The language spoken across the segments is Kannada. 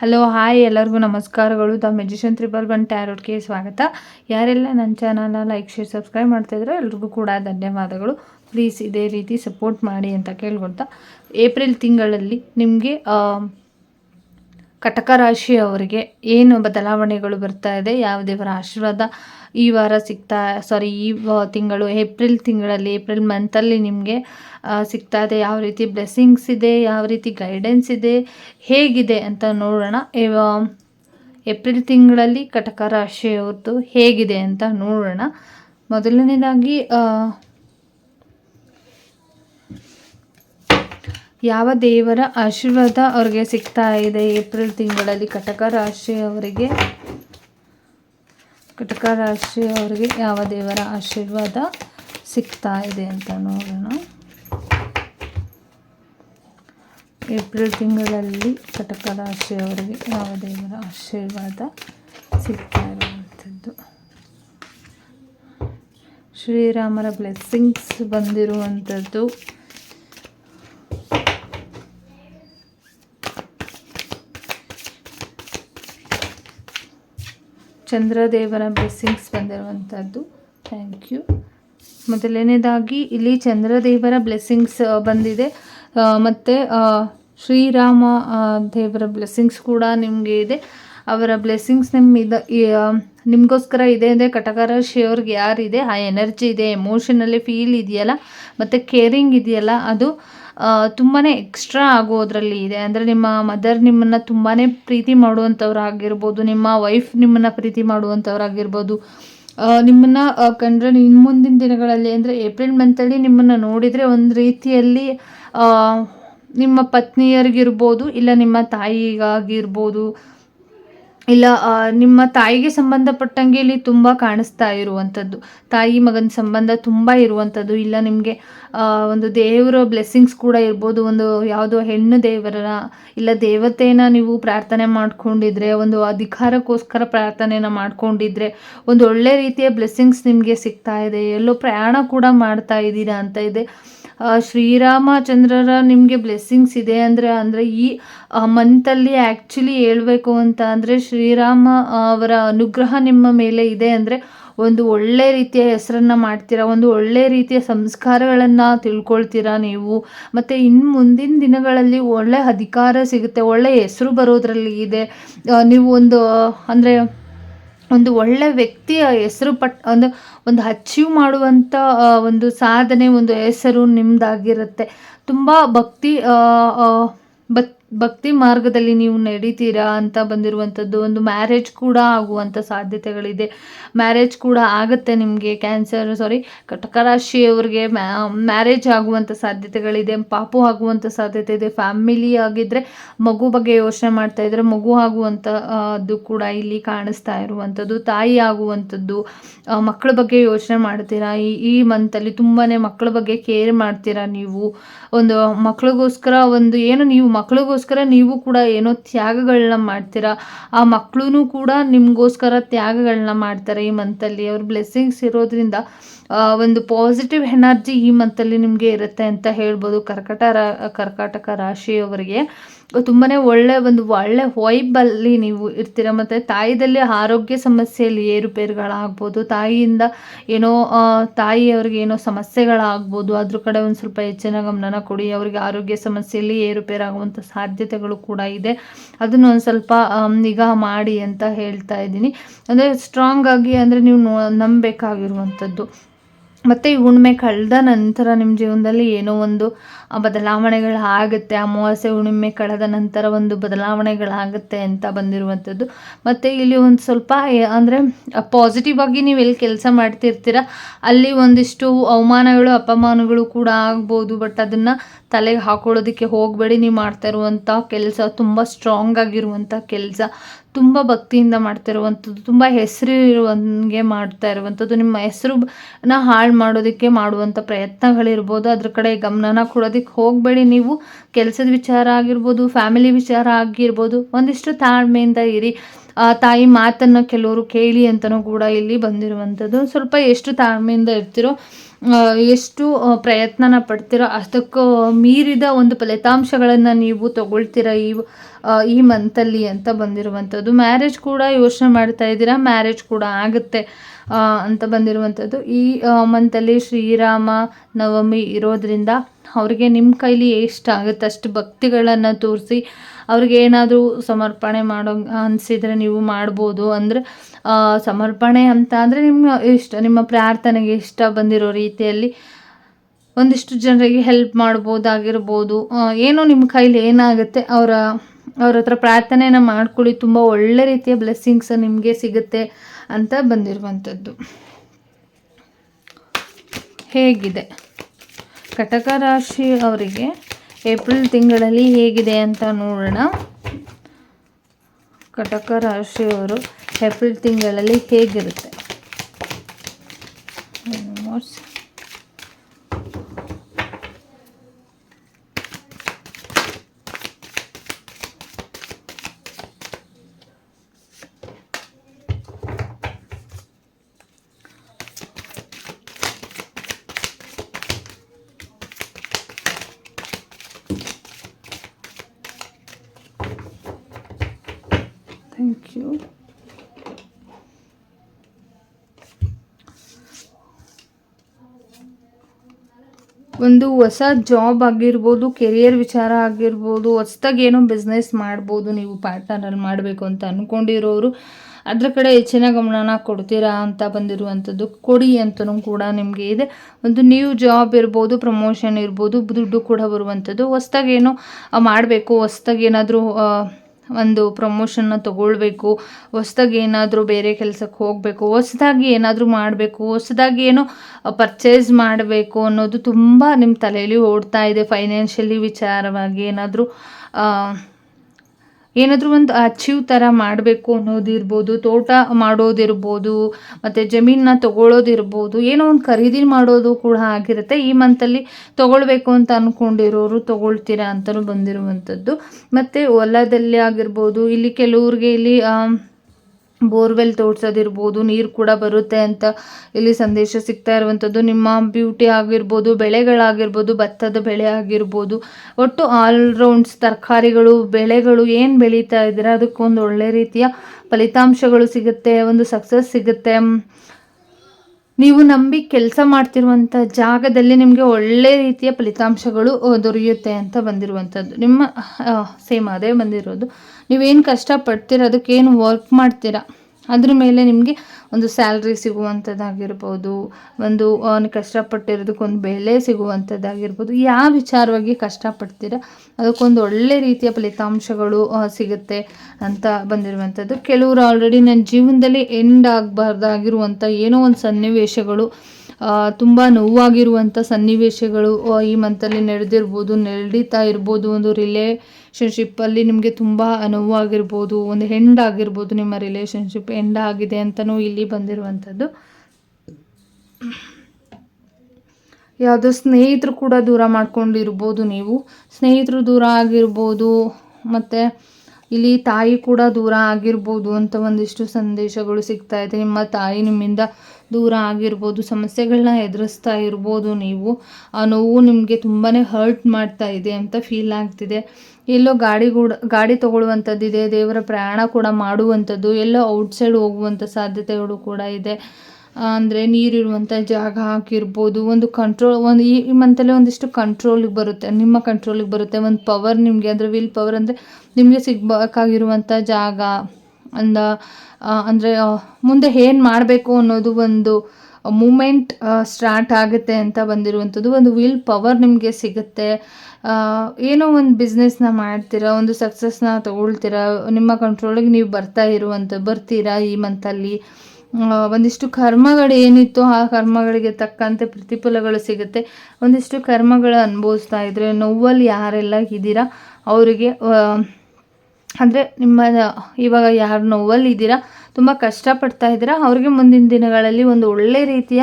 ಹಲೋ ಹಾಯ್ ಎಲ್ಲರಿಗೂ ನಮಸ್ಕಾರಗಳು. ದ ಮೆಜಿಷಿಯನ್ ತ್ರಿಬಲ್ ಒನ್ ಟ್ಯಾರೋಟ್ಗೆ ಸ್ವಾಗತ. ಯಾರೆಲ್ಲ ನನ್ನ ಚಾನಲ್ನ ಲೈಕ್ ಶೇರ್ ಸಬ್ಸ್ಕ್ರೈಬ್ ಮಾಡ್ತಾಯಿದ್ರೆ ಎಲ್ರಿಗೂ ಕೂಡ ಧನ್ಯವಾದಗಳು. ಪ್ಲೀಸ್ ಇದೇ ರೀತಿ ಸಪೋರ್ಟ್ ಮಾಡಿ ಅಂತ ಕೇಳ್ಕೊಳ್ತಾ. ಏಪ್ರಿಲ್ ತಿಂಗಳಲ್ಲಿ ನಿಮಗೆ ಕಟಕ ರಾಶಿಯವರಿಗೆ ಏನು ಬದಲಾವಣೆಗಳು ಬರ್ತಾ ಇದೆ, ಯಾವ ದೇವರ ಆಶೀರ್ವಾದ ಈ ವಾರ ಸಿಗ್ತಾ ಸಾರಿ ಈ ತಿಂಗಳು, ಏಪ್ರಿಲ್ ತಿಂಗಳಲ್ಲಿ, ಏಪ್ರಿಲ್ ಮಂತಲ್ಲಿ ನಿಮಗೆ ಸಿಗ್ತಾ ಇದೆ, ಯಾವ ರೀತಿ ಬ್ಲೆಸ್ಸಿಂಗ್ಸ್ ಇದೆ, ಯಾವ ರೀತಿ ಗೈಡೆನ್ಸ್ ಇದೆ, ಹೇಗಿದೆ ಅಂತ ನೋಡೋಣ. ಏಪ್ರಿಲ್ ತಿಂಗಳಲ್ಲಿ ಕಟಕ ರಾಶಿಯವ್ರದ್ದು ಹೇಗಿದೆ ಅಂತ ನೋಡೋಣ. ಮೊದಲನೇದಾಗಿ ಯಾವ ದೇವರ ಆಶೀರ್ವಾದ ಅವ್ರಿಗೆ ಸಿಗ್ತಾ ಇದೆ? ಏಪ್ರಿಲ್ ತಿಂಗಳಲ್ಲಿ ಕಟಕ ರಾಶಿಯವರಿಗೆ ಕಟಕ ರಾಶಿಯವರಿಗೆ ಯಾವ ದೇವರ ಆಶೀರ್ವಾದ ಸಿಗ್ತಾ ಇದೆ ಅಂತ ನೋಡೋಣ. ಏಪ್ರಿಲ್ ತಿಂಗಳಲ್ಲಿ ಕಟಕ ರಾಶಿಯವರಿಗೆ ಯಾವ ದೇವರ ಆಶೀರ್ವಾದ ಸಿಗ್ತಾ ಇರುವಂಥದ್ದು? ಶ್ರೀರಾಮರ ಬ್ಲೆಸ್ಸಿಂಗ್ಸ್ ಬಂದಿರುವಂಥದ್ದು. ಚಂದ್ರದೇವರ ಬ್ಲೆಸ್ಸಿಂಗ್ಸ್ ಬಂದಿರುವಂಥದ್ದು ಥ್ಯಾಂಕ್ ಯು ಮೊದಲನೇದಾಗಿ ಇಲ್ಲಿ ಚಂದ್ರದೇವರ ಬ್ಲೆಸ್ಸಿಂಗ್ಸ್ ಬಂದಿದೆ. ಮತ್ತು ಶ್ರೀರಾಮ ದೇವರ ಬ್ಲೆಸ್ಸಿಂಗ್ಸ್ ಕೂಡ ನಿಮಗೆ ಇದೆ. ಅವರ ಬ್ಲೆಸ್ಸಿಂಗ್ಸ್ ನಿಮ್ಮ ಇದು ನಿಮಗೋಸ್ಕರ ಇದೆ ಅಂದರೆ ಕಟಕರ ಅವ್ರಿಗೆ ಯಾರಿದೆ? ಆ ಎನರ್ಜಿ ಇದೆ ಎಮೋಷನಲ್ಲಿ ಫೀಲ್ ಇದೆಯಲ್ಲ? ಮತ್ತು ಕೇರಿಂಗ್ ಇದೆಯಲ್ಲ? ಅದು ತುಂಬಾ ಎಕ್ಸ್ಟ್ರಾ ಆಗೋದ್ರಲ್ಲಿ ಇದೆ. ಅಂದರೆ ನಿಮ್ಮ ಮದರ್ ನಿಮ್ಮನ್ನು ತುಂಬಾ ಪ್ರೀತಿ ಮಾಡುವಂಥವ್ರಾಗಿರ್ಬೋದು ನಿಮ್ಮ ವೈಫ್ ನಿಮ್ಮನ್ನು ಪ್ರೀತಿ ಮಾಡುವಂಥವ್ರಾಗಿರ್ಬೋದು ನಿಮ್ಮನ್ನು ಕಂಡ್ರೆ ಇನ್ನು ಮುಂದಿನ ದಿನಗಳಲ್ಲಿ, ಅಂದರೆ ಏಪ್ರಿಲ್ ಮಂತಲ್ಲಿ ನಿಮ್ಮನ್ನು ನೋಡಿದರೆ ಒಂದು ರೀತಿಯಲ್ಲಿ ನಿಮ್ಮ ಪತ್ನಿಯರಿಗಿರ್ಬೋದು, ಇಲ್ಲ ನಿಮ್ಮ ತಾಯಿಗಾಗಿರ್ಬೋದು ಇಲ್ಲ ನಿಮ್ಮ ತಾಯಿಗೆ ಸಂಬಂಧಪಟ್ಟಂಗೆ ಇಲ್ಲಿ ತುಂಬ ಕಾಣಿಸ್ತಾ ಇರುವಂಥದ್ದು. ತಾಯಿ, ಮಗನ ಸಂಬಂಧ ತುಂಬ ಇರುವಂಥದ್ದು. ಇಲ್ಲ, ನಿಮಗೆ ಒಂದು ದೇವರ ಬ್ಲೆಸ್ಸಿಂಗ್ಸ್ ಕೂಡ ಇರ್ಬೋದು. ಒಂದು ಯಾವುದೋ ಹೆಣ್ಣು ದೇವರ ಇಲ್ಲ, ದೇವತೆನ ನೀವು ಪ್ರಾರ್ಥನೆ ಮಾಡ್ಕೊಂಡಿದ್ರೆ, ಒಂದು ಅಧಿಕಾರಕ್ಕೋಸ್ಕರ ಪ್ರಾರ್ಥನೆನ ಮಾಡ್ಕೊಂಡಿದ್ರೆ, ಒಂದು ಒಳ್ಳೆ ರೀತಿಯ ಬ್ಲೆಸ್ಸಿಂಗ್ಸ್ ನಿಮಗೆ ಸಿಗ್ತಾ ಇದೆ. ಎಲ್ಲೋ ಪ್ರಯಾಣ ಕೂಡ ಮಾಡ್ತಾ ಇದ್ದೀರಾ ಅಂತ ಇದೆ. ಶ್ರೀರಾಮಚಂದ್ರರ ನಿಮಗೆ ಬ್ಲೆಸ್ಸಿಂಗ್ಸ್ ಇದೆ ಅಂದರೆ ಅಂದರೆ ಈ ಮಂತಲ್ಲಿ ಆ್ಯಕ್ಚುಲಿ ಹೇಳಬೇಕು ಅಂತ ಅಂದರೆ ಶ್ರೀರಾಮ ಅವರ ಅನುಗ್ರಹ ನಿಮ್ಮ ಮೇಲೆ ಇದೆ ಅಂದರೆ ಒಂದು ಒಳ್ಳೆ ರೀತಿಯ ಹೆಸರನ್ನು ಮಾಡ್ತೀರಾ, ಒಂದು ಒಳ್ಳೆ ರೀತಿಯ ಸಂಸ್ಕಾರಗಳನ್ನು ತಿಳ್ಕೊಳ್ತೀರಾ ನೀವು? ಮತ್ತು ಇನ್ನು ಮುಂದಿನ ದಿನಗಳಲ್ಲಿ ಒಳ್ಳೆ ಅಧಿಕಾರ ಸಿಗುತ್ತೆ, ಒಳ್ಳೆ ಹೆಸರು ಬರೋದ್ರಲ್ಲಿ ಇದೆ. ನೀವು ಒಂದು ಅಂದರೆ ಒಂದು ಒಳ್ಳೆ ವ್ಯಕ್ತಿಯ ಹೆಸರು ಪಟ್, ಒಂದು ಒಂದು ಅಚೀವ್ ಮಾಡುವಂಥ ಒಂದು ಸಾಧನೆ, ಒಂದು ಹೆಸರು ನಿಮ್ಮದಾಗಿರುತ್ತೆ ತುಂಬ ಭಕ್ತಿ ಬತ್ ಭಕ್ತಿ ಮಾರ್ಗದಲ್ಲಿ ನೀವು ನಡೀತೀರಾ ಅಂತ ಬಂದಿರುವಂಥದ್ದು, ಒಂದು ಮ್ಯಾರೇಜ್ ಕೂಡ ಆಗುವಂಥ ಸಾಧ್ಯತೆಗಳಿದೆ. ಮ್ಯಾರೇಜ್ ಕೂಡ ಆಗುತ್ತೆ ನಿಮಗೆ ಕ್ಯಾನ್ಸರ್ ಸಾರಿ ಕಟಕ ರಾಶಿಯವ್ರಿಗೆ ಮ್ಯಾರೇಜ್ ಆಗುವಂಥ ಸಾಧ್ಯತೆಗಳಿದೆ, ಪಾಪು ಆಗುವಂಥ ಸಾಧ್ಯತೆ ಇದೆ. ಫ್ಯಾಮಿಲಿ ಆಗಿದ್ದರೆ ಮಗು ಬಗ್ಗೆ ಯೋಚನೆ ಮಾಡ್ತಾ ಇದ್ದರೆ ಮಗು ಆಗುವಂಥದ್ದು ಕೂಡ ಇಲ್ಲಿ ಕಾಣಿಸ್ತಾ ಇರುವಂಥದ್ದು. ತಾಯಿ ಆಗುವಂಥದ್ದು ಮಕ್ಕಳ ಬಗ್ಗೆ ಯೋಚನೆ ಮಾಡ್ತೀರಾ? ಈ ಈ ಮಂತಲ್ಲಿ ತುಂಬಾ ಮಕ್ಕಳ ಬಗ್ಗೆ ಕೇರ್ ಮಾಡ್ತೀರಾ ನೀವು? ಒಂದು ಮಕ್ಕಳಿಗೋಸ್ಕರ ಒಂದು, ಏನು ನೀವು ಮಕ್ಳಿಗೋಸ್ಕರ ನೀವು ಕೂಡ ಏನೋ ತ್ಯಾಗಗಳನ್ನ ಮಾಡ್ತೀರಾ? ಆ ಮಕ್ಕಳೂ ಕೂಡ ನಿಮಗೋಸ್ಕರ ತ್ಯಾಗಗಳನ್ನ ಮಾಡ್ತಾರೆ ಈ ಮಂತಲ್ಲಿ ಅವ್ರ ಬ್ಲೆಸ್ಸಿಂಗ್ಸ್ ಇರೋದ್ರಿಂದ ಒಂದು ಪಾಸಿಟಿವ್ ಎನರ್ಜಿ ಈ ಮಂತಲ್ಲಿ ನಿಮಗೆ ಇರುತ್ತೆ ಅಂತ ಹೇಳ್ಬೋದು ಕರ್ಕಟ ರಾ ಕರ್ಕಾಟಕ ರಾಶಿಯವರಿಗೆ. ತುಂಬಾ ಒಳ್ಳೆ ಒಂದು ಒಳ್ಳೆ ವೈಬಲ್ಲಿ ನೀವು ಇರ್ತೀರ? ಮತ್ತು ತಾಯಿದಲ್ಲಿ ಆರೋಗ್ಯ ಸಮಸ್ಯೆಯಲ್ಲಿ ಏರುಪೇರುಗಳಾಗ್ಬೋದು, ತಾಯಿಯಿಂದ ಏನೋ ತಾಯಿಯವ್ರಿಗೆ ಏನೋ ಸಮಸ್ಯೆಗಳಾಗ್ಬೋದು, ಅದ್ರ ಕಡೆ ಒಂದು ಸ್ವಲ್ಪ ಹೆಚ್ಚಿನ ಗಮನ ಕೊಡಿ, ಅವರಿಗೆ ಆರೋಗ್ಯ ಸಮಸ್ಯೆಯಲ್ಲಿ ಏರುಪೇರಾಗುವಂಥ ಸಾಧ್ಯತೆಗಳು ಕೂಡ ಇದೆ. ಅದನ್ನು ಒಂದು ಸ್ವಲ್ಪ ನಿಗಾ ಮಾಡಿ ಅಂತ ಹೇಳ್ತಾ ಇದ್ದೀನಿ. ಅಂದರೆ ಸ್ಟ್ರಾಂಗ್ ಆಗಿ ಅಂದರೆ ನೀವು ನಂಬಬೇಕಾಗಿರುವಂಥದ್ದು. ಮತ್ತು ಈ ಹುಣ್ಣಿಮೆ ಕಳೆದ ನಂತರ ನಿಮ್ಮ ಜೀವನದಲ್ಲಿ ಏನೋ ಒಂದು ಬದಲಾವಣೆಗಳಾಗುತ್ತೆ ಅಮಾವಾಸ್ಯೆ ಹುಣ್ಣಿಮೆ ಕಳೆದ ನಂತರ ಒಂದು ಬದಲಾವಣೆಗಳಾಗುತ್ತೆ ಅಂತ ಬಂದಿರುವಂಥದ್ದು. ಮತ್ತು ಇಲ್ಲಿ ಒಂದು ಸ್ವಲ್ಪ ಅಂದರೆ ಪಾಸಿಟಿವ್ ಆಗಿ ನೀವು ಎಲ್ಲಿ ಕೆಲಸ ಮಾಡ್ತಿರ್ತೀರ, ಅಲ್ಲಿ ಒಂದಿಷ್ಟು ಅವಮಾನಗಳು, ಅಪಮಾನಗಳು ಕೂಡ ಆಗ್ಬೋದು. ಬಟ್ ಅದನ್ನು ತಲೆಗೆ ಹಾಕೊಳ್ಳೋದಕ್ಕೆ ಹೋಗಬೇಡಿ. ನೀವು ಮಾಡ್ತಾ ಇರುವಂಥ ಕೆಲಸ ತುಂಬ ಸ್ಟ್ರಾಂಗ್ ಆಗಿರುವಂಥ ಕೆಲಸ. ತುಂಬ ಭಕ್ತಿಯಿಂದ ಮಾಡ್ತಿರುವಂಥದ್ದು, ತುಂಬ ಹೆಸರು ಇರುವಂಗೆ ಮಾಡ್ತಾ ಇರುವಂಥದ್ದು, ನಿಮ್ಮ ಹೆಸರುನ ಹಾಳು ಮಾಡೋದಕ್ಕೆ ಮಾಡುವಂಥ ಪ್ರಯತ್ನಗಳಿರ್ಬೋದು. ಅದ್ರ ಕಡೆ ಗಮನನ ಕೊಡೋದಕ್ಕೆ ಹೋಗಬೇಡಿ ನೀವು. ಕೆಲಸದ ವಿಚಾರ ಆಗಿರ್ಬೋದು, ಫ್ಯಾಮಿಲಿ ವಿಚಾರ ಆಗಿರ್ಬೋದು, ಒಂದಿಷ್ಟು ತಾಳ್ಮೆಯಿಂದ ಇರಿ. ಆ ತಾಯಿ ಮಾತನ್ನು ಕೆಲವರು ಕೇಳಿ ಅಂತಲೂ ಕೂಡ ಇಲ್ಲಿ ಬಂದಿರುವಂಥದ್ದು. ಸ್ವಲ್ಪ ಎಷ್ಟು ತಾಳ್ಮೆಯಿಂದ ಇರ್ತಿರೋ ಎಷ್ಟು ಪ್ರಯತ್ನನ ಪಡ್ತಿರೋ ಅದಕ್ಕೂ ಮೀರಿದ ಒಂದು ಫಲಿತಾಂಶಗಳನ್ನು ನೀವು ತಗೊಳ್ತೀರ ಈ ಈ ಮಂತಲ್ಲಿ ಅಂತ ಬಂದಿರುವಂಥದ್ದು. ಮ್ಯಾರೇಜ್ ಕೂಡ ಯೋಚನೆ ಮಾಡ್ತಾ ಇದ್ದೀರಾ? ಮ್ಯಾರೇಜ್ ಕೂಡ ಆಗುತ್ತೆ ಅಂತ ಬಂದಿರುವಂಥದ್ದು. ಈ ಮಂತಲ್ಲಿ ಶ್ರೀರಾಮ ನವಮಿ ಇರೋದ್ರಿಂದ ಅವ್ರಿಗೆ ನಿಮ್ಮ ಕೈಲಿ ಎಷ್ಟಾಗುತ್ತೆ ಅಷ್ಟು ಭಕ್ತಿಗಳನ್ನು ತೋರಿಸಿ ಅವ್ರಿಗೆ ಏನಾದರೂ ಸಮರ್ಪಣೆ ಮಾಡೋ ಅನಿಸಿದರೆ ನೀವು ಮಾಡ್ಬೋದು. ಅಂದರೆ ಸಮರ್ಪಣೆ ಅಂತ ಅಂದರೆ ನಿಮ್ಮ ಇಷ್ಟ, ನಿಮ್ಮ ಪ್ರಾರ್ಥನೆಗೆ ಇಷ್ಟ ಬಂದಿರೋ ರೀತಿಯಲ್ಲಿ ಒಂದಿಷ್ಟು ಜನರಿಗೆ ಹೆಲ್ಪ್ ಮಾಡ್ಬೋದಾಗಿರ್ಬೋದು. ಏನೋ ನಿಮ್ಮ ಕೈಲಿ ಏನಾಗುತ್ತೆ, ಅವರ, ಅವ್ರ ಹತ್ರ ಪ್ರಾರ್ಥನೆನ ಮಾಡ್ಕೊಳ್ಳಿ, ತುಂಬ ಒಳ್ಳೆ ರೀತಿಯ ಬ್ಲೆಸ್ಸಿಂಗ್ಸ್ ನಿಮಗೆ ಸಿಗುತ್ತೆ ಅಂತ ಬಂದಿರುವಂಥದ್ದು. ಹೇಗಿದೆ? ಕಟಕ ರಾಶಿ ಅವರಿಗೆ ಏಪ್ರಿಲ್ ತಿಂಗಳಲ್ಲಿ ಹೇಗಿದೆ ಅಂತ ನೋಡೋಣ. ಕಟಕ ರಾಶಿಯವರು ಏಪ್ರಿಲ್ ತಿಂಗಳಲ್ಲಿ ಹೇಗಿರುತ್ತೆ? ಒಂದು ಹೊಸ ಜಾಬ್ ಆಗಿರ್ಬೋದು ಕೆರಿಯರ್ ವಿಚಾರ ಆಗಿರ್ಬೋದು, ಹೊಸ್ದಾಗಿ ಏನೋ ಬಿಸ್ನೆಸ್ ಮಾಡ್ಬೋದು, ನೀವು ಪಾರ್ಟ್ನರಲ್ಲಿ ಮಾಡಬೇಕು ಅಂತ ಅಂದ್ಕೊಂಡಿರೋರು ಅದರ ಕಡೆ ಹೆಚ್ಚಿನ ಗಮನನ ಕೊಡ್ತೀರಾ ಅಂತ ಬಂದಿರುವಂಥದ್ದು ಕೊಡಿ ಅಂತಲೂ ಕೂಡ ನಿಮಗೆ ಇದೆ. ಒಂದು ನ್ಯೂ ಜಾಬ್ ಇರ್ಬೋದು ಪ್ರಮೋಷನ್ ಇರ್ಬೋದು, ದುಡ್ಡು ಕೂಡ ಬರುವಂಥದ್ದು ಹೊಸ್ದಾಗೇನೋ ಮಾಡಬೇಕು, ಹೊಸ್ದಾಗಿ ಏನಾದರೂ ಒಂದು ಪ್ರಮೋಷನ್ನ ತೊಗೊಳ್ಬೇಕು. ಹೊಸ್ದಾಗಿ ಏನಾದರೂ ಬೇರೆ ಕೆಲಸಕ್ಕೆ ಹೋಗಬೇಕು. ಹೊಸ್ದಾಗಿ ಏನಾದರೂ ಮಾಡಬೇಕು. ಹೊಸ್ದಾಗಿ ಏನೋ ಪರ್ಚೇಸ್ ಮಾಡಬೇಕು ಅನ್ನೋದು ತುಂಬ ನಿಮ್ಮ ತಲೆಯಲ್ಲಿ ಓಡ್ತಾ ಇದೆ. ಫೈನಾನ್ಷಿಯಲಿ ವಿಚಾರವಾಗಿ ಏನಾದರೂ ಏನಾದರೂ ಒಂದು ಅಚೀವ್ ಥರ ಮಾಡಬೇಕು ಅನ್ನೋದಿರ್ಬೋದು, ತೋಟ ಮಾಡೋದಿರ್ಬೋದು, ಮತ್ತು ಜಮೀನನ್ನ ತೊಗೊಳೋದಿರ್ಬೋದು, ಏನೋ ಒಂದು ಖರೀದಿ ಮಾಡೋದು ಕೂಡ ಆಗಿರುತ್ತೆ. ಈ ಮಂತಲ್ಲಿ ತೊಗೊಳ್ಬೇಕು ಅಂತ ಅಂದ್ಕೊಂಡಿರೋರು ತೊಗೊಳ್ತೀರಾ ಅಂತಲೂ ಬಂದಿರುವಂಥದ್ದು ಮತ್ತು ಹೊಲದಲ್ಲಿ ಆಗಿರ್ಬೋದು, ಇಲ್ಲಿ ಕೆಲವ್ರಿಗೆ ಇಲ್ಲಿ ಬೋರ್ವೆಲ್ ತೋಡ್ಸೋದಿರ್ಬೋದು ನೀರು ಕೂಡ ಬರುತ್ತೆ ಅಂತ ಇಲ್ಲಿ ಸಂದೇಶ ಸಿಗ್ತಾ ಇರುವಂಥದ್ದು. ನಿಮ್ಮ ಬ್ಯೂಟಿ ಆಗಿರ್ಬೋದು, ಬೆಳೆಗಳಾಗಿರ್ಬೋದು, ಭತ್ತದ ಬೆಳೆ ಆಗಿರ್ಬೋದು, ಒಟ್ಟು ಆಲ್ರೌಂಡ್ಸ್ ತರಕಾರಿಗಳು, ಬೆಳೆಗಳು ಏನು ಬೆಳೀತಾ ಇದ್ದೀರಾ, ಅದಕ್ಕೊಂದು ಒಳ್ಳೆ ರೀತಿಯ ಫಲಿತಾಂಶಗಳು ಸಿಗುತ್ತೆ, ಒಂದು ಸಕ್ಸಸ್ ಸಿಗುತ್ತೆ. ನೀವು ನಂಬಿ ಕೆಲಸ ಮಾಡ್ತಿರುವಂಥ ಜಾಗದಲ್ಲಿ ನಿಮಗೆ ಒಳ್ಳೆ ರೀತಿಯ ಫಲಿತಾಂಶಗಳು ದೊರೆಯುತ್ತೆ ಅಂತ ಬಂದಿರುವಂಥದ್ದು. ನಿಮ್ಮ ಸೇಮ್ ಅದೇ ಬಂದಿರೋದು. ನೀವೇನು ಕಷ್ಟಪಡ್ತೀರ, ಅದಕ್ಕೇನು ವರ್ಕ್ ಮಾಡ್ತೀರಾ? ಅದ್ರ ಮೇಲೆ ನಿಮಗೆ ಒಂದು ಸ್ಯಾಲ್ರಿ ಸಿಗುವಂಥದ್ದಾಗಿರ್ಬೋದು ಒಂದು ಕಷ್ಟಪಟ್ಟಿರೋದಕ್ಕೊಂದು ಬೆಲೆ ಸಿಗುವಂಥದ್ದಾಗಿರ್ಬೋದು ಯಾವ ವಿಚಾರವಾಗಿ ಕಷ್ಟಪಡ್ತೀರ, ಅದಕ್ಕೊಂದು ಒಳ್ಳೆ ರೀತಿಯ ಫಲಿತಾಂಶಗಳು ಸಿಗುತ್ತೆ ಅಂತ ಬಂದಿರುವಂಥದ್ದು ಕೆಲವರು ಆಲ್ರೆಡಿ ನನ್ನ ಜೀವನದಲ್ಲಿ ಎಂಡ್ ಆಗಬಾರ್ದಾಗಿರುವಂಥ ಏನೋ ಒಂದು ಸನ್ನಿವೇಶಗಳು ತುಂಬ ನೋವಾಗಿರುವಂಥ ಸನ್ನಿವೇಶಗಳು ಈ ಮಂತಲ್ಲಿ ನಡೆದಿರ್ಬೋದು, ನಡೀತಾ ಇರ್ಬೋದು, ಒಂದು ರಿಲೇಷನ್ಶಿಪ್ಪಲ್ಲಿ ನಿಮಗೆ ತುಂಬ ನೋವಾಗಿರ್ಬೋದು ಒಂದು ಹೆಂಡ್ ಆಗಿರ್ಬೋದು ನಿಮ್ಮ ರಿಲೇಷನ್ಶಿಪ್ ಎಂಡ್ ಆಗಿದೆ ಅಂತಲೂ ಇಲ್ಲಿ ಬಂದಿರುವಂಥದ್ದು. ಯಾವುದೋ ಸ್ನೇಹಿತರು ಕೂಡ ದೂರ ಮಾಡ್ಕೊಂಡಿರ್ಬೋದು ನೀವು. ಸ್ನೇಹಿತರು ದೂರ ಆಗಿರ್ಬೋದು, ಮತ್ತು ಇಲ್ಲಿ ತಾಯಿ ಕೂಡ ದೂರ ಆಗಿರ್ಬೋದು ಅಂತ ಒಂದಿಷ್ಟು ಸಂದೇಶಗಳು ಸಿಗ್ತಾ ಇದೆ. ನಿಮ್ಮ ತಾಯಿ ನಿಮ್ಮಿಂದ ದೂರ ಆಗಿರ್ಬೋದು ಸಮಸ್ಯೆಗಳನ್ನ ಎದುರಿಸ್ತಾ ಇರ್ಬೋದು, ನೀವು ಆ ನೋವು ನಿಮಗೆ ತುಂಬಾ ಹರ್ಟ್ ಮಾಡ್ತಾ ಇದೆ ಅಂತ ಫೀಲ್ ಆಗ್ತಿದೆ. ಎಲ್ಲೋ ಗಾಡಿ ಕೂಡ, ಗಾಡಿ ತೊಗೊಳ್ಳುವಂಥದ್ದಿದೆ ದೇವರ ಪ್ರಯಾಣ ಕೂಡ ಮಾಡುವಂಥದ್ದು, ಎಲ್ಲೋ ಔಟ್ಸೈಡ್ ಹೋಗುವಂಥ ಸಾಧ್ಯತೆಗಳು ಕೂಡ ಇದೆ. ಅಂದರೆ ನೀರಿರುವಂಥ ಜಾಗ ಹಾಕಿರ್ಬೋದು, ಒಂದು ಕಂಟ್ರೋಲ್ ಒಂದು ಈ ಮಂತಲ್ಲೇ ಒಂದಿಷ್ಟು ಕಂಟ್ರೋಲಿಗೆ ಬರುತ್ತೆ, ನಿಮ್ಮ ಕಂಟ್ರೋಲಿಗೆ ಬರುತ್ತೆ, ಒಂದು ಪವರ್ ನಿಮಗೆ, ಅಂದರೆ ವಿಲ್ ಪವರ್ ಅಂದರೆ ನಿಮಗೆ ಸಿಗಬೇಕಾಗಿರುವಂಥ ಜಾಗ. ಅಂದ ಅಂದರೆ ಮುಂದೆ ಏನು ಮಾಡಬೇಕು ಅನ್ನೋದು ಒಂದು ಮೂಮೆಂಟ್ ಸ್ಟಾರ್ಟ್ ಆಗುತ್ತೆ ಅಂತ ಬಂದಿರುವಂಥದ್ದು ಒಂದು ವಿಲ್ ಪವರ್ ನಿಮಗೆ ಸಿಗುತ್ತೆ. ಏನೋ ಒಂದು ಬಿಸ್ನೆಸ್ನ ಮಾಡ್ತೀರಾ, ಒಂದು ಸಕ್ಸಸ್ನ ತೊಗೊಳ್ತೀರಾ, ನಿಮ್ಮ ಕಂಟ್ರೋಲಿಗೆ ನೀವು ಬರ್ತಾ ಇರುವಂಥ ಬರ್ತೀರಾ ಈ ಮಂತಲ್ಲಿ ಒಂದಿಷ್ಟು ಕರ್ಮಗಳು ಏನಿತ್ತು ಆ ಕರ್ಮಗಳಿಗೆ ತಕ್ಕಂತೆ ಪ್ರತಿಫಲಗಳು ಸಿಗುತ್ತೆ. ಒಂದಿಷ್ಟು ಕರ್ಮಗಳು ಅನುಭವಿಸ್ತಾ ಇದ್ರೆ, ನೋವಲ್ಲಿ ಯಾರೆಲ್ಲ ಇದ್ದೀರಾ, ಅವರಿಗೆ ಅಂದರೆ ನಿಮ್ಮ, ಇವಾಗ ಯಾರು ನೋವಲ್ಲಿ ಇದ್ದೀರಾ ತುಂಬ ಕಷ್ಟಪಡ್ತಾ ಇದ್ದೀರಾ, ಅವ್ರಿಗೆ ಮುಂದಿನ ದಿನಗಳಲ್ಲಿ ಒಂದು ಒಳ್ಳೆ ರೀತಿಯ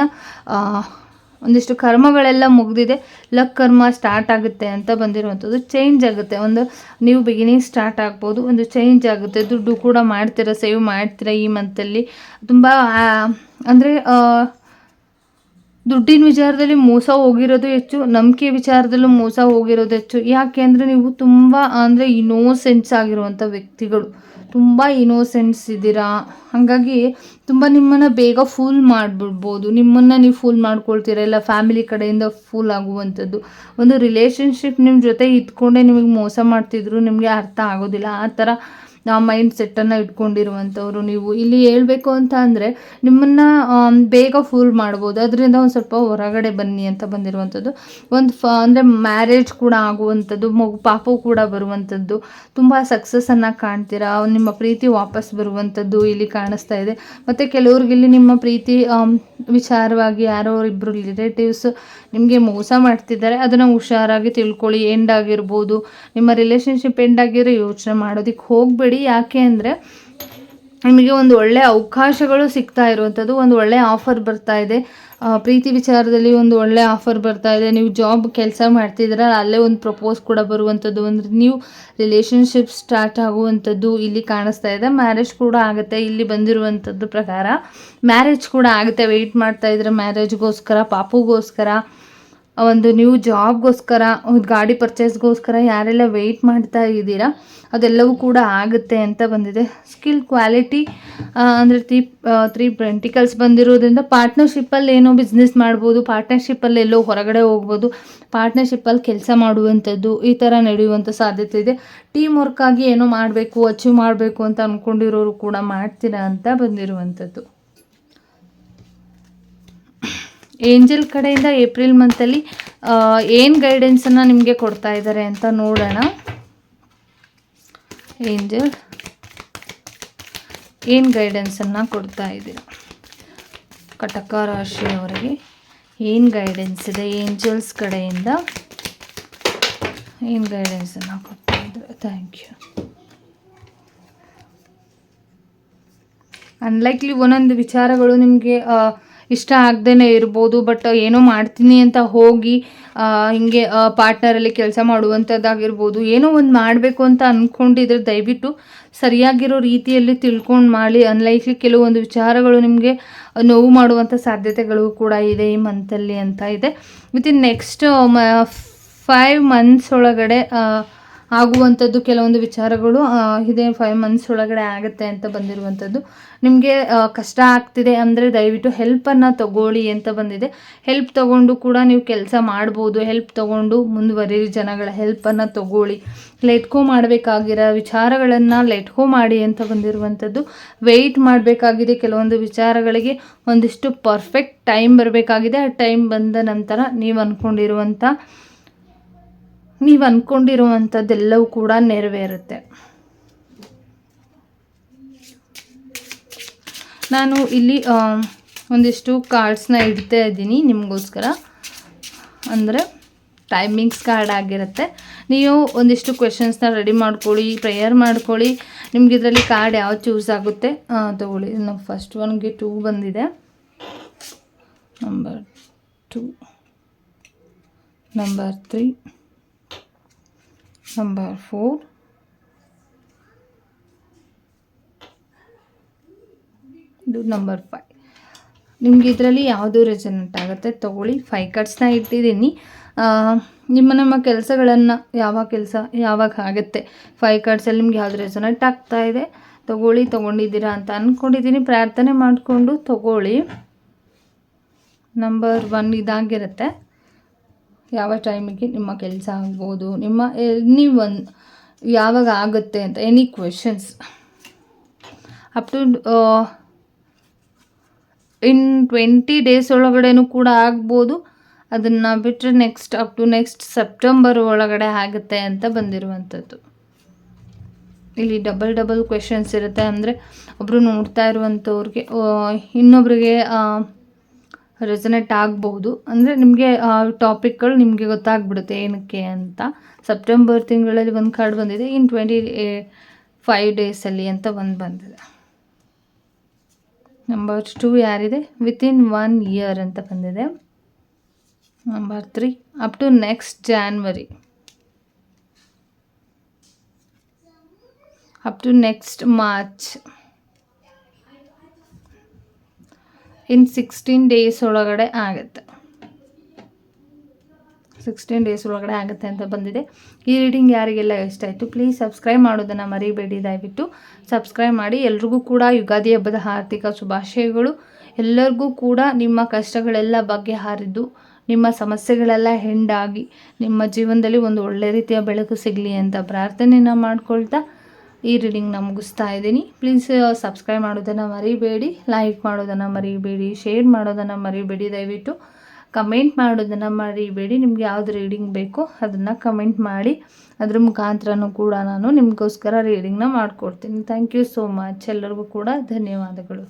ಒಂದಿಷ್ಟು ಕರ್ಮಗಳೆಲ್ಲ ಮುಗಿದಿದೆ, ಲಕ್ ಕರ್ಮ ಸ್ಟಾರ್ಟ್ ಆಗುತ್ತೆ ಅಂತ ಬಂದಿರುವಂಥದ್ದು ಚೇಂಜ್ ಆಗುತ್ತೆ. ಒಂದು, ನೀವು ಬಿಗಿನಿಂಗ್ ಸ್ಟಾರ್ಟ್ ಆಗ್ಬೋದು, ಒಂದು ಚೇಂಜ್ ಆಗುತ್ತೆ. ದುಡ್ಡು ಕೂಡ ಮಾಡ್ತೀರಾ ಸೇವ್ ಮಾಡ್ತೀರಾ ಈ ಮಂತಲ್ಲಿ ತುಂಬ ಅಂದರೆ ದುಡ್ಡಿನ ವಿಚಾರದಲ್ಲಿ ಮೋಸ ಹೋಗಿರೋದು ಹೆಚ್ಚು ನಂಬಿಕೆ ವಿಚಾರದಲ್ಲೂ ಮೋಸ ಹೋಗಿರೋದು ಹೆಚ್ಚು. ಯಾಕೆ ಅಂದರೆ ನೀವು ತುಂಬ ಅಂದರೆ ಇನೋಸೆನ್ಸ್ ಆಗಿರುವಂಥ ವ್ಯಕ್ತಿಗಳು. ತುಂಬ ಇನೋಸೆನ್ಸ್ ಇದ್ದೀರಾ? ಹಾಗಾಗಿ ತುಂಬ ನಿಮ್ಮನ್ನು ಬೇಗ ಫೂಲ್ ಮಾಡಿಬಿಡ್ಬೋದು. ನಿಮ್ಮನ್ನು ನೀವು ಫೂಲ್ ಮಾಡ್ಕೊಳ್ತೀರ? ಇಲ್ಲ ಫ್ಯಾಮಿಲಿ ಕಡೆಯಿಂದ ಫೂಲ್ ಆಗುವಂಥದ್ದು. ಒಂದು ರಿಲೇಷನ್ಶಿಪ್ ನಿಮ್ಮ ಜೊತೆ ಇದ್ಕೊಂಡೇ ನಿಮಗೆ ಮೋಸ ಮಾಡ್ತಿದ್ರು, ನಿಮಗೆ ಅರ್ಥ ಆಗೋದಿಲ್ಲ. ಆ ಥರ ಮೈಂಡ್ ಸೆಟ್ಟನ್ನು ಇಟ್ಕೊಂಡಿರುವಂಥವ್ರು ನೀವು. ಇಲ್ಲಿ ಹೇಳಬೇಕು ಅಂತ ಅಂದರೆ ನಿಮ್ಮನ್ನು ಬೇಗ ಫೂಲ್ ಮಾಡ್ಬೋದು. ಅದರಿಂದ ಒಂದು ಸ್ವಲ್ಪ ಹೊರಗಡೆ ಬನ್ನಿ ಅಂತ ಬಂದಿರುವಂಥದ್ದು. ಒಂದು ಫ, ಅಂದರೆ ಮ್ಯಾರೇಜ್ ಕೂಡ ಆಗುವಂಥದ್ದು, ಮಗು, ಪಾಪು ಕೂಡ ಬರುವಂಥದ್ದು. ತುಂಬ ಸಕ್ಸಸ್ಸನ್ನು ಕಾಣ್ತೀರಾ? ನಿಮ್ಮ ಪ್ರೀತಿ ವಾಪಸ್ ಬರುವಂಥದ್ದು ಇಲ್ಲಿ ಕಾಣಿಸ್ತಾ ಇದೆ. ಮತ್ತು ಕೆಲವ್ರಿಗೆ ಇಲ್ಲಿ ನಿಮ್ಮ ಪ್ರೀತಿ ವಿಚಾರವಾಗಿ ಯಾರೋ ಇಬ್ಬರು ರಿಲೇಟಿವ್ಸ್ ನಿಮಗೆ ಮೋಸ ಮಾಡ್ತಿದ್ದಾರೆ, ಅದನ್ನು ಹುಷಾರಾಗಿ ತಿಳ್ಕೊಳ್ಳಿ ಎಂಡ್ ಆಗಿರ್ಬೋದು. ನಿಮ್ಮ ರಿಲೇಷನ್ಶಿಪ್ ಎಂಡ್ ಆಗಿರೋ ಯೋಚನೆ ಮಾಡೋದಕ್ಕೆ ಹೋಗಬೇಡಿ. ಯಾಕೆ ಅಂದರೆ ನಿಮಗೆ ಒಂದು ಒಳ್ಳೆಯ ಅವಕಾಶಗಳು ಸಿಗ್ತಾ ಇರುವಂಥದ್ದು, ಒಂದು ಒಳ್ಳೆಯ ಆಫರ್ ಬರ್ತಾ ಇದೆ. ಪ್ರೀತಿ ವಿಚಾರದಲ್ಲಿ ಒಂದು ಒಳ್ಳೆಯ ಆಫರ್ ಬರ್ತಾ ಇದೆ. ನೀವು ಜಾಬ್ ಕೆಲಸ ಮಾಡ್ತಿದ್ದೀರ, ಅಲ್ಲೇ ಒಂದು ಪ್ರಪೋಸ್ ಕೂಡ ಬರುವಂಥದ್ದು. ಅಂದರೆ ನೀವು ರಿಲೇಷನ್ಶಿಪ್ ಸ್ಟಾರ್ಟ್ ಆಗುವಂಥದ್ದು ಇಲ್ಲಿ ಕಾಣಿಸ್ತಾ ಇದೆ. ಮ್ಯಾರೇಜ್ ಕೂಡ ಆಗುತ್ತೆ ಇಲ್ಲಿ ಬಂದಿರುವಂಥದ್ದು ಪ್ರಕಾರ. ಮ್ಯಾರೇಜ್ ಕೂಡ ಆಗುತ್ತೆ, ವೆಯ್ಟ್ ಮಾಡ್ತಾ ಇದ್ರೆ ಮ್ಯಾರೇಜ್ಗೋಸ್ಕರ, ಪಾಪುಗೋಸ್ಕರ. ಒಂದು ನ್ಯೂ ಜಾಬ್ಗೋಸ್ಕರ ಒಂದು ಗಾಡಿ ಪರ್ಚೇಸ್ಗೋಸ್ಕರ ಯಾರೆಲ್ಲ ವೆಯ್ಟ್ ಮಾಡ್ತಾ ಇದ್ದೀರಾ, ಅದೆಲ್ಲವೂ ಕೂಡ ಆಗುತ್ತೆ ಅಂತ ಬಂದಿದೆ. ಸ್ಕಿಲ್ ಕ್ವಾಲಿಟಿ ಅಂದರೆ ತ್ರೀ ತ್ರೀ ಪ್ರೆಂಟಿಕಲ್ಸ್ ಬಂದಿರೋದ್ರಿಂದ ಪಾರ್ಟ್ನರ್ಶಿಪ್ಪಲ್ಲಿ ಏನೋ ಬಿಸ್ನೆಸ್ ಮಾಡ್ಬೋದು ಪಾರ್ಟ್ನರ್ಶಿಪ್ಪಲ್ಲಿ ಎಲ್ಲೋ ಹೊರಗಡೆ ಹೋಗ್ಬೋದು ಪಾರ್ಟ್ನರ್ಶಿಪ್ಪಲ್ಲಿ ಕೆಲಸ ಮಾಡುವಂಥದ್ದು ಈ ಥರ ನಡೆಯುವಂಥ ಸಾಧ್ಯತೆ ಇದೆ. ಟೀಮ್ ವರ್ಕಾಗಿ ಏನೋ ಮಾಡಬೇಕು ಅಚೀವ್ ಮಾಡಬೇಕು ಅಂತ ಅಂದ್ಕೊಂಡಿರೋರು ಕೂಡ ಮಾಡ್ತೀರಾ ಅಂತ ಬಂದಿರುವಂಥದ್ದು. ಏಂಜಲ್ ಕಡೆಯಿಂದ ಏಪ್ರಿಲ್ ಮಂತಲ್ಲಿ ಏನು ಗೈಡೆನ್ಸನ್ನು ನಿಮಗೆ ಕೊಡ್ತಾ ಇದ್ದಾರೆ ಅಂತ ನೋಡೋಣ. ಏಂಜಲ್, ಏನು ಗೈಡೆನ್ಸನ್ನು ಕೊಡ್ತಾ ಇದ್ದೀರ? ಕಟಕ ರಾಶಿಯವರಿಗೆ ಏನು ಗೈಡೆನ್ಸ್ ಇದೆ ಏಂಜಲ್ಸ್ ಕಡೆಯಿಂದ? ಏನು ಗೈಡೆನ್ಸನ್ನು ಕೊಡ್ತಾ ಇದ್ದಾರೆ? ಥ್ಯಾಂಕ್ ಯು ಅನ್ಲೈಕ್ಲಿ ಒಂದೊಂದು ವಿಚಾರಗಳು ನಿಮಗೆ ಇಷ್ಟ ಆಗ್ದೇ ಇರ್ಬೋದು ಬಟ್ ಏನೋ ಮಾಡ್ತೀನಿ ಅಂತ ಹೋಗಿ ಹಿಂಗೆ ಪಾರ್ಟ್ನರಲ್ಲಿ ಕೆಲಸ ಮಾಡುವಂಥದ್ದಾಗಿರ್ಬೋದು ಏನೋ ಒಂದು ಮಾಡಬೇಕು ಅಂತ ಅಂದ್ಕೊಂಡಿದ್ರೆ ದಯವಿಟ್ಟು ಸರಿಯಾಗಿರೋ ರೀತಿಯಲ್ಲಿ ತಿಳ್ಕೊಂಡು ಮಾಡಿ ಅನ್ಲೈಕ್ಲಿ ಕೆಲವೊಂದು ವಿಚಾರಗಳು ನಿಮಗೆ ನೋವು ಮಾಡುವಂಥ ಸಾಧ್ಯತೆಗಳು ಕೂಡ ಇದೆ ಈ ಮಂತಲ್ಲಿ ಅಂತ ಇದೆ. ವಿತಿನ್ ನೆಕ್ಸ್ಟ್ ಫೈವ್ ಮಂತ್ಸ್ ಒಳಗಡೆ ಆಗುವಂಥದ್ದು ಕೆಲವೊಂದು ವಿಚಾರಗಳು ಇದೇ ಫೈವ್ ಮಂತ್ಸ್ ಒಳಗಡೆ ಆಗುತ್ತೆ ಅಂತ ಬಂದಿರುವಂಥದ್ದು. ನಿಮಗೆ ಕಷ್ಟ ಆಗ್ತಿದೆ ಅಂದರೆ ದಯವಿಟ್ಟು ಹೆಲ್ಪನ್ನು ತಗೊಳ್ಳಿ ಅಂತ ಬಂದಿದೆ. ಹೆಲ್ಪ್ ತಗೊಂಡು ಕೂಡ ನೀವು ಕೆಲಸ ಮಾಡ್ಬೋದು. ಹೆಲ್ಪ್ ತಗೊಂಡು ಮುಂದುವರಿ ಜನಗಳ ಹೆಲ್ಪನ್ನು ತಗೊಳ್ಳಿ. ಲೆಟ್ಕೋ ಮಾಡಬೇಕಾಗಿರೋ ವಿಚಾರಗಳನ್ನು ಲೆಟ್ಕೋ ಮಾಡಿ ಅಂತ ಬಂದಿರುವಂಥದ್ದು. ವೆಯ್ಟ್ ಮಾಡಬೇಕಾಗಿದೆ ಕೆಲವೊಂದು ವಿಚಾರಗಳಿಗೆ. ಒಂದಿಷ್ಟು ಪರ್ಫೆಕ್ಟ್ ಟೈಮ್ ಬರಬೇಕಾಗಿದೆ. ಆ ಟೈಮ್ ಬಂದ ನಂತರ ನೀವು ಅಂದ್ಕೊಂಡಿರುವಂಥ ನೀವು ಅಂದ್ಕೊಂಡಿರುವಂಥದ್ದೆಲ್ಲವೂ ಕೂಡ ನೆರವೇರುತ್ತೆ. ನಾನು ಇಲ್ಲಿ ಒಂದಿಷ್ಟು ಕಾರ್ಡ್ಸ್ನ ಇಡ್ತಾ ಇದ್ದೀನಿ ನಿಮಗೋಸ್ಕರ. ಅಂದರೆ ಟೈಮಿಂಗ್ಸ್ ಕಾರ್ಡ್ ಆಗಿರುತ್ತೆ. ನೀವು ಒಂದಿಷ್ಟು ಕ್ವೆಶನ್ಸ್ನ ರೆಡಿ ಮಾಡ್ಕೊಳ್ಳಿ ಪ್ರೇಯರ್ ಮಾಡ್ಕೊಳ್ಳಿ. ನಿಮ್ಗೆ ಇದರಲ್ಲಿ ಕಾರ್ಡ್ ಯಾವ್ದು ಚೂಸ್ ಆಗುತ್ತೆ ತಗೊಳ್ಳಿ. ನಮ್ಮ ಫಸ್ಟ್ ಒನ್ಗೆ ಟೂ ಬಂದಿದೆ. Number two number three number four ಇದು ನಂಬರ್ ಫೈವ್ ನಿಮಗೆ ಇದರಲ್ಲಿ ಯಾವುದು ರೆಸನೆಂಟ್ ಆಗುತ್ತೆ? ತೊಗೊಳ್ಳಿ. ಫೈವ್ ಕಾರ್ಡ್ಸ್ನ ಇಟ್ಟಿದ್ದೀನಿ. ನಿಮ್ಮ ನಿಮ್ಮ ಕೆಲಸಗಳನ್ನು ಯಾವ ಕೆಲಸ ಯಾವಾಗ ಆಗುತ್ತೆ? ಫೈವ್ ಕಾರ್ಡ್ಸಲ್ಲಿ ನಿಮ್ಗೆ ಯಾವುದು ರೆಸನೆಂಟ್ ಆಗ್ತಾ ಇದೆ? ತೊಗೊಳ್ಳಿ. ತೊಗೊಂಡಿದ್ದೀರಾ ಅಂತ ಅಂದ್ಕೊಂಡಿದ್ದೀನಿ ಪ್ರಾರ್ಥನೆ ಮಾಡಿಕೊಂಡು ತೊಗೊಳ್ಳಿ. ನಂಬರ್ ಒನ್ ಇದಾಗಿರುತ್ತೆ. ಯಾವ ಟೈಮಿಗೆ ನಿಮ್ಮ ಕೆಲಸ ಆಗ್ಬೋದು, ನಿಮ್ಮ ಎನಿ ಒನ್ ಯಾವಾಗ ಆಗುತ್ತೆ ಅಂತ any questions up to in twenty days ಒಳಗಡೆನೂ ಕೂಡ ಆಗ್ಬೋದು. ಅದನ್ನು ಬಿಟ್ಟರೆ next up to next September ಒಳಗಡೆ ಆಗುತ್ತೆ ಅಂತ ಬಂದಿರುವಂಥದ್ದು. ಇಲ್ಲಿ ಡಬಲ್ ಡಬಲ್ ಕ್ವೆಶನ್ಸ್ ಇರುತ್ತೆ ಅಂದರೆ ಒಬ್ಬರು ನೋಡ್ತಾ ಇರುವಂಥವ್ರಿಗೆ ಇನ್ನೊಬ್ರಿಗೆ ರೆಸನೆಟ್ ಆಗ್ಬೋದು. ಅಂದರೆ ನಿಮಗೆ, ಆ ಟಾಪಿಕ್ಗಳು ನಿಮಗೆ ಗೊತ್ತಾಗ್ಬಿಡುತ್ತೆ ಏನಕ್ಕೆ ಅಂತ. ಸೆಪ್ಟೆಂಬರ್ ತಿಂಗಳಲ್ಲಿ ಒಂದು ಕಾರ್ಡ್ ಬಂದಿದೆ, ಇನ್ ಟ್ವೆಂಟಿ ಫೈವ್ ಡೇಸಲ್ಲಿ ಅಂತ ಒಂದು ಬಂದಿದೆ. ನಂಬರ್ ಟೂ ಯಾರಿದೆ? ವಿತಿನ್ ಒನ್ ಇಯರ್ ಅಂತ ಬಂದಿದೆ. Number three up to next January up to next March in sixteen days ಒಳಗಡೆ ಆಗುತ್ತೆ. ಸಿಕ್ಸ್ಟೀನ್ ಡೇಸ್ ಒಳಗಡೆ ಆಗುತ್ತೆ ಅಂತ ಬಂದಿದೆ. ಈ ರೀಡಿಂಗ್ ಯಾರಿಗೆಲ್ಲ ಇಷ್ಟ ಆಯಿತು ಪ್ಲೀಸ್ ಸಬ್ಸ್ಕ್ರೈಬ್ ಮಾಡೋದನ್ನು ಮರಿಬೇಡಿ. ದಯವಿಟ್ಟು ಸಬ್ಸ್ಕ್ರೈಬ್ ಮಾಡಿ. ಎಲ್ರಿಗೂ ಕೂಡ ಯುಗಾದಿ ಹಬ್ಬದ ಆರ್ಥಿಕ ಶುಭಾಶಯಗಳು. ಎಲ್ಲರಿಗೂ ಕೂಡ ನಿಮ್ಮ ಕಷ್ಟಗಳೆಲ್ಲ ಬಗೆಹರಿದು, ನಿಮ್ಮ ಸಮಸ್ಯೆಗಳೆಲ್ಲ ಹೆಂಡಾಗಿ, ನಿಮ್ಮ ಜೀವನದಲ್ಲಿ ಒಂದು ಒಳ್ಳೆ ರೀತಿಯ ಬೆಳಕು ಸಿಗಲಿ ಅಂತ ಪ್ರಾರ್ಥನೆಯನ್ನು ಮಾಡ್ಕೊಳ್ತಾ ಈ ರೀಡಿಂಗ್ನ ಮುಗಿಸ್ತಾ ಇದ್ದೀನಿ. ಪ್ಲೀಸ್ ಸಬ್ಸ್ಕ್ರೈಬ್ ಮಾಡೋದನ್ನು ಮರಿಬೇಡಿ ಲೈಕ್ ಮಾಡೋದನ್ನು ಮರಿಬೇಡಿ ಶೇರ್ ಮಾಡೋದನ್ನು ಮರಿಬೇಡಿ. ದಯವಿಟ್ಟು ಕಮೆಂಟ್ ಮಾಡೋದನ್ನು ಮರಿಬೇಡಿ. ನಿಮ್ಗೆ ಯಾವ್ದು ರೀಡಿಂಗ್ ಬೇಕೋ ಅದನ್ನು ಕಮೆಂಟ್ ಮಾಡಿ. ಅದ್ರ ಮುಖಾಂತರನೂ ಕೂಡ ನಾನು ನಿಮಗೋಸ್ಕರ ರೀಡಿಂಗ್ನ ಮಾಡಿಕೊಡ್ತೀನಿ. ಥ್ಯಾಂಕ್ ಯು ಸೋ ಮಚ್ ಎಲ್ಲರಿಗೂ ಕೂಡ ಧನ್ಯವಾದಗಳು.